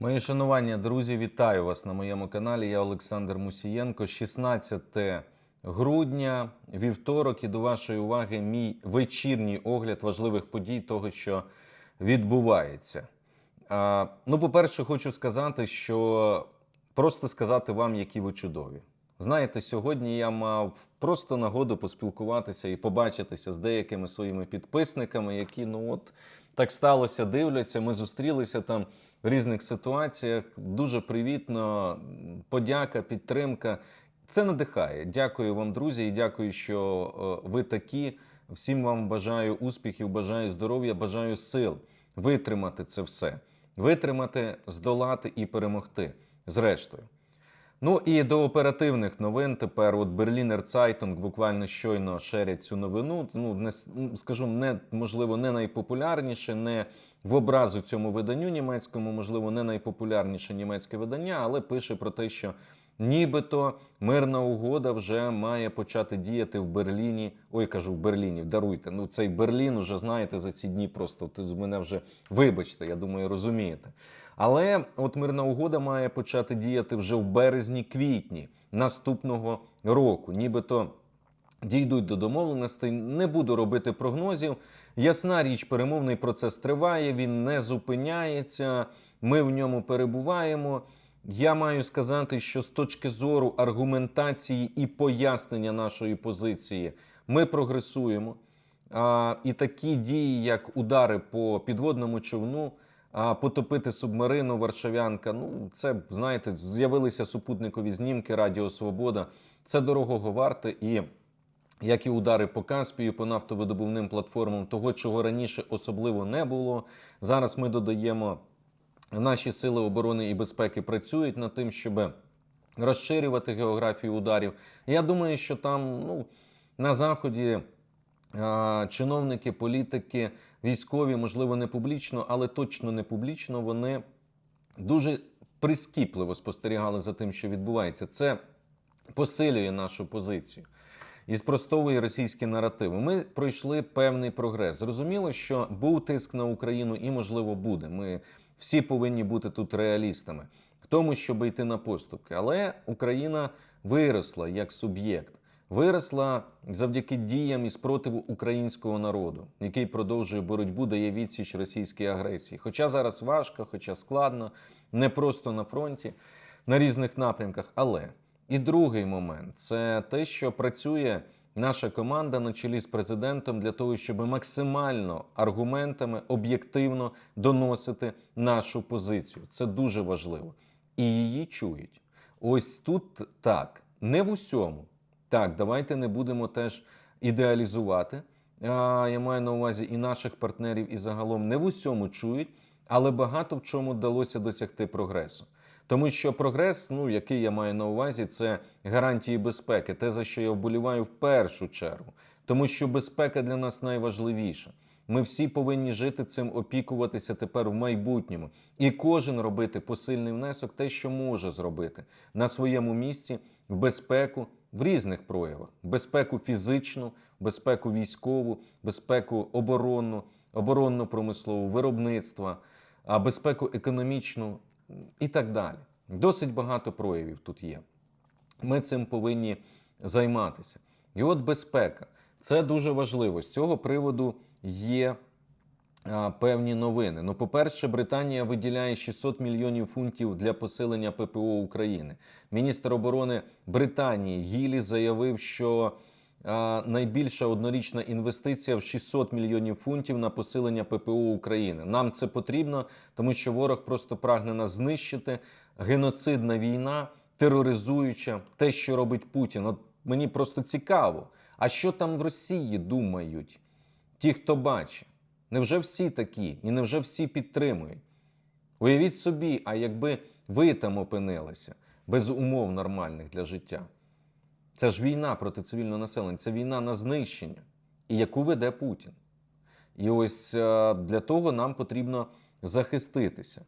Мої шанування, друзі, вітаю вас на моєму каналі. Я Олександр Мусієнко. 16 грудня, вівторок, і до вашої уваги мій вечірній огляд важливих подій того, що відбувається. А, ну, по-перше, хочу сказати, що просто сказати вам, які ви чудові. Знаєте, сьогодні я мав просто нагоду поспілкуватися і побачитися з деякими своїми підписниками, які ну от так сталося, дивляться. Ми зустрілися там в різних ситуаціях. Дуже привітно, подяка, підтримка. Це надихає. Дякую вам, друзі, і дякую, що е, ви такі. Всім вам бажаю успіхів, бажаю здоров'я, бажаю сил витримати це все, витримати, здолати і перемогти. Зрештою. Ну і до оперативних новин тепер. От Берлінер Цайтунг буквально щойно шерять цю новину. Ну не скажу, не можливо, не найпопулярніше, не в образу цьому виданню німецькому, можливо, не найпопулярніше німецьке видання, але пише про те, що нібито мирна угода вже має почати діяти в Берліні. Ой, кажу, в Берліні, даруйте. Ну цей Берлін уже знаєте за ці дні. Просто тут мене вже вибачте, я думаю, розумієте. Але от мирна угода має почати діяти вже в березні-квітні наступного року. Нібито дійдуть до домовленостей. Не буду робити прогнозів. Ясна річ, перемовний процес триває, він не зупиняється. Ми в ньому перебуваємо. Я маю сказати, що з точки зору аргументації і пояснення нашої позиції ми прогресуємо. А, і такі дії, як удари по підводному човну, а потопити субмарину Варшавянка. Ну, це знаєте, з'явилися супутникові знімки Радіо Свобода. Це дорогого варте і. Як і удари по Каспію, по нафтовидобувним платформам, того, чого раніше особливо не було. Зараз ми додаємо, наші сили оборони і безпеки працюють над тим, щоб розширювати географію ударів. Я думаю, що там ну, на заході а, чиновники, політики, військові, можливо, не публічно, але точно не публічно, вони дуже прискіпливо спостерігали за тим, що відбувається. Це посилює нашу позицію і спростовує російські наративи. Ми пройшли певний прогрес. Зрозуміло, що був тиск на Україну і, можливо, буде. Ми всі повинні бути тут реалістами в тому, щоб йти на поступки. Але Україна виросла як суб'єкт. Виросла завдяки діям і спротиву українського народу, який продовжує боротьбу, дає відсіч російській агресії. Хоча зараз важко, хоча складно, не просто на фронті, на різних напрямках. Але і другий момент це те, що працює наша команда на чолі з президентом для того, щоб максимально аргументами об'єктивно доносити нашу позицію. Це дуже важливо. І її чують. Ось тут так, не в усьому. Так, давайте не будемо теж ідеалізувати. Я маю на увазі і наших партнерів, і загалом не в усьому чують, але багато в чому вдалося досягти прогресу. Тому що прогрес, ну який я маю на увазі, це гарантії безпеки, те, за що я вболіваю в першу чергу. Тому що безпека для нас найважливіша. Ми всі повинні жити цим, опікуватися тепер в майбутньому, і кожен робити посильний внесок, те, що може зробити на своєму місці в безпеку в різних проявах: безпеку фізичну, безпеку військову, безпеку оборонну, оборонно-промислову, виробництва, а безпеку економічну і так далі. Досить багато проявів тут є. Ми цим повинні займатися. І от безпека це дуже важливо. З цього приводу є а, певні новини. Ну, по-перше, Британія виділяє 600 мільйонів фунтів для посилення ППО України. Міністр оборони Британії Гілі заявив, що найбільша однорічна інвестиція в 600 мільйонів фунтів на посилення ППО України. Нам це потрібно, тому що ворог просто прагне нас знищити. Геноцидна війна, тероризуюча, те, що робить Путін. От мені просто цікаво. А що там в Росії думають? Ті, хто бачить. Невже всі такі? І невже всі підтримують? Уявіть собі, а якби ви там опинилися без умов нормальних для життя. Це ж війна проти цивільного населення, це війна на знищення, і яку веде Путін. І ось е, для того нам потрібно захиститися.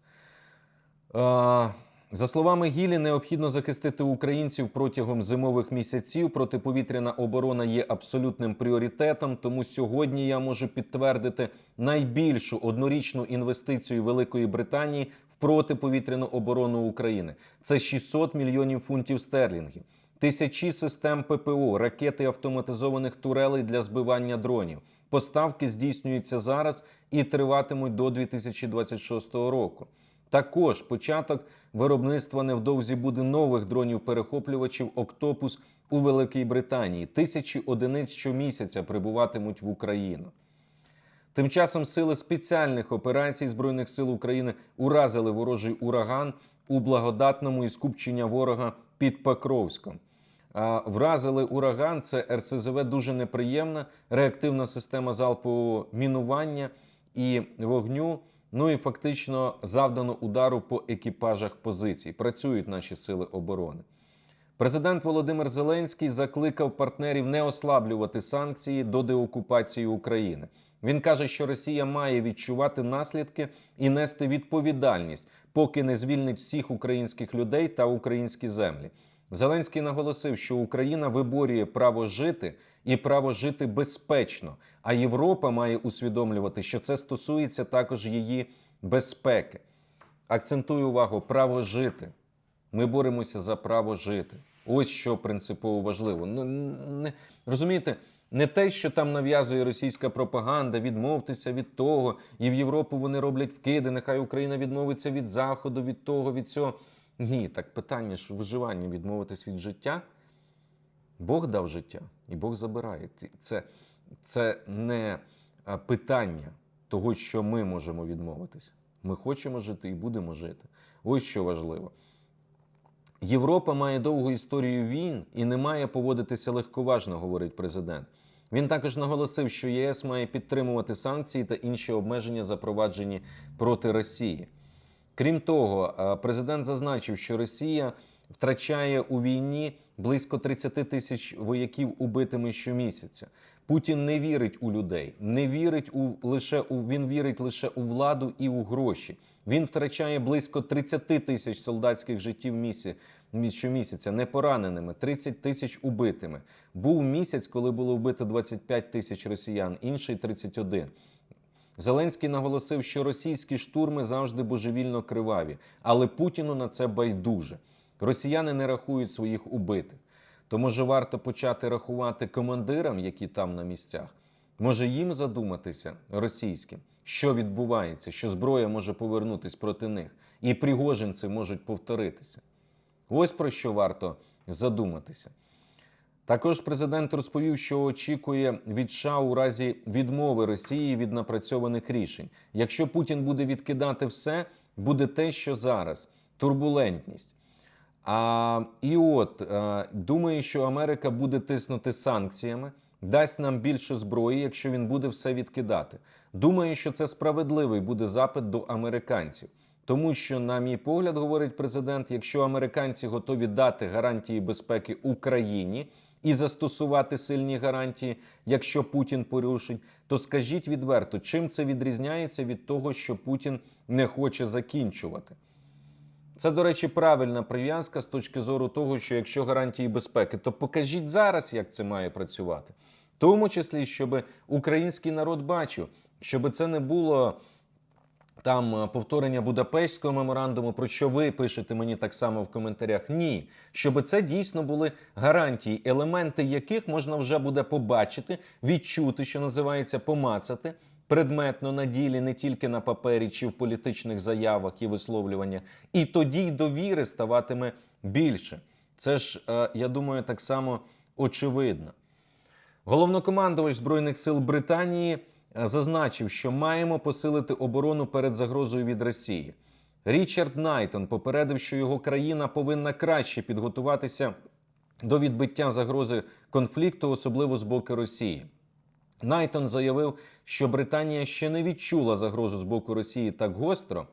Е, За словами Гілі, необхідно захистити українців протягом зимових місяців. Протиповітряна оборона є абсолютним пріоритетом. Тому сьогодні я можу підтвердити найбільшу однорічну інвестицію Великої Британії в протиповітряну оборону України. Це 600 мільйонів фунтів стерлінгів, тисячі систем ППО, ракети автоматизованих турелей для збивання дронів. Поставки здійснюються зараз і триватимуть до 2026 року. Також початок виробництва невдовзі буде нових дронів-перехоплювачів Октопус у Великій Британії. Тисячі одиниць щомісяця прибуватимуть в Україну. Тим часом сили спеціальних операцій Збройних сил України уразили ворожий ураган у благодатному і скупчення ворога під Покровськом. Вразили ураган, це РСЗВ дуже неприємна, реактивна система залпового мінування і вогню. Ну і фактично завдано удару по екіпажах позицій. Працюють наші сили оборони. Президент Володимир Зеленський закликав партнерів не ослаблювати санкції до деокупації України. Він каже, що Росія має відчувати наслідки і нести відповідальність, поки не звільнить всіх українських людей та українські землі. Зеленський наголосив, що Україна виборює право жити і право жити безпечно. А Європа має усвідомлювати, що це стосується також її безпеки. Акцентую увагу: право жити. Ми боремося за право жити. Ось що принципово важливо. Ну, не, розумієте, не те, що там нав'язує російська пропаганда, відмовтеся від того, і в Європу вони роблять вкиди. Нехай Україна відмовиться від заходу, від того, від цього. Ні, так питання ж виживання відмовитись від життя. Бог дав життя, і Бог забирає. Це, це не питання того, що ми можемо відмовитися. Ми хочемо жити і будемо жити. Ось що важливо. Європа має довгу історію війн і не має поводитися легковажно, говорить президент. Він також наголосив, що ЄС має підтримувати санкції та інші обмеження, запроваджені проти Росії. Крім того, е, президент зазначив, що Росія втрачає у війні близько 30 тисяч вояків убитими щомісяця. Путін не вірить у людей, не вірить у лише у він вірить лише у владу і у гроші. Він втрачає близько 30 тисяч солдатських життів місяця, щомісяця, не пораненими, 30 тисяч убитими. Був місяць, коли було вбито 25 тисяч росіян, інший 31. Зеленський наголосив, що російські штурми завжди божевільно криваві, але Путіну на це байдуже. Росіяни не рахують своїх убитих. То може варто почати рахувати командирам, які там на місцях. Може їм задуматися російським, що відбувається, що зброя може повернутись проти них, і пригожинці можуть повторитися. Ось про що варто задуматися. Також президент розповів, що очікує від США у разі відмови Росії від напрацьованих рішень. Якщо Путін буде відкидати все, буде те, що зараз турбулентність. А, і от е, думаю, що Америка буде тиснути санкціями, дасть нам більше зброї, якщо він буде все відкидати. Думаю, що це справедливий буде запит до американців. Тому що, на мій погляд, говорить президент, якщо американці готові дати гарантії безпеки Україні і застосувати сильні гарантії, якщо Путін порушить, то скажіть відверто, чим це відрізняється від того, що Путін не хоче закінчувати. Це, до речі, правильна прив'язка з точки зору того, що якщо гарантії безпеки, то покажіть зараз, як це має працювати. В тому числі, щоб український народ бачив, щоб це не було там е, повторення Будапештського меморандуму, про що ви пишете мені так само в коментарях. Ні, щоб це дійсно були гарантії, елементи яких можна вже буде побачити, відчути, що називається помацати. Предметно на ділі не тільки на папері чи в політичних заявах і висловлюваннях, і тоді й довіри ставатиме більше. Це ж, е, я думаю, так само очевидно. Головнокомандувач Збройних сил Британії зазначив, що маємо посилити оборону перед загрозою від Росії. Річард Найтон попередив, що його країна повинна краще підготуватися до відбиття загрози конфлікту, особливо з боку Росії. Найтон заявив, що Британія ще не відчула загрозу з боку Росії так гостро,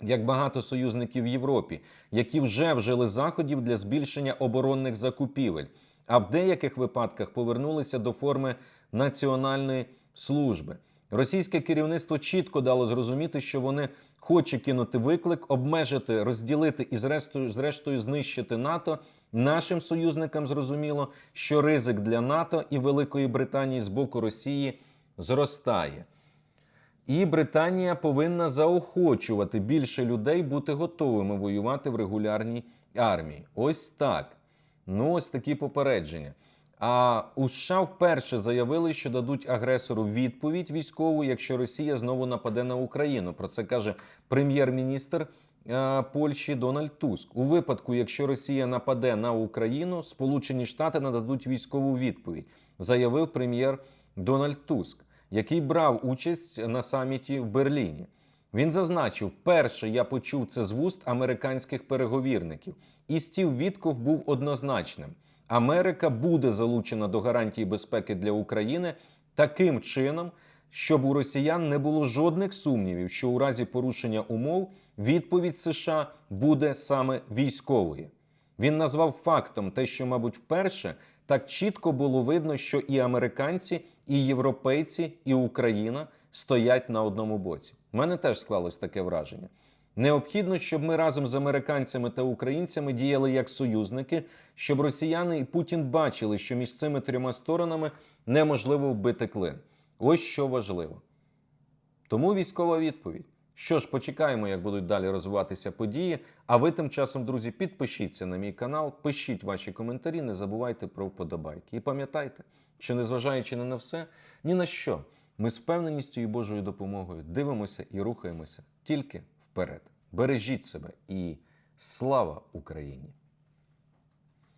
як багато союзників в Європі, які вже вжили заходів для збільшення оборонних закупівель, а в деяких випадках повернулися до форми національної служби. Російське керівництво чітко дало зрозуміти, що вони хоче кинути виклик, обмежити, розділити і зрештою, зрештою знищити НАТО. Нашим союзникам зрозуміло, що ризик для НАТО і Великої Британії з боку Росії зростає. І Британія повинна заохочувати більше людей бути готовими воювати в регулярній армії. Ось так. Ну, ось такі попередження. А у США вперше заявили, що дадуть агресору відповідь військову, якщо Росія знову нападе на Україну. Про це каже прем'єр-міністр е, Польщі Дональд Туск. У випадку, якщо Росія нападе на Україну, Сполучені Штати нададуть військову відповідь, заявив прем'єр Дональд Туск, який брав участь на саміті в Берліні. Він зазначив, перше я почув це з вуст американських переговірників, і стів Вітков був однозначним. Америка буде залучена до гарантії безпеки для України таким чином, щоб у росіян не було жодних сумнівів, що у разі порушення умов відповідь США буде саме військовою. Він назвав фактом те, що, мабуть, вперше так чітко було видно, що і американці, і європейці, і Україна стоять на одному боці. У мене теж склалось таке враження. Необхідно, щоб ми разом з американцями та українцями діяли як союзники, щоб росіяни і Путін бачили, що між цими трьома сторонами неможливо вбити клин. Ось що важливо. Тому військова відповідь. Що ж, почекаємо, як будуть далі розвиватися події. А ви тим часом, друзі, підпишіться на мій канал, пишіть ваші коментарі, не забувайте про вподобайки. І пам'ятайте, що незважаючи не на все, ні на що, ми з впевненістю і Божою допомогою дивимося і рухаємося тільки вперед. Бережіть себе і слава Україні!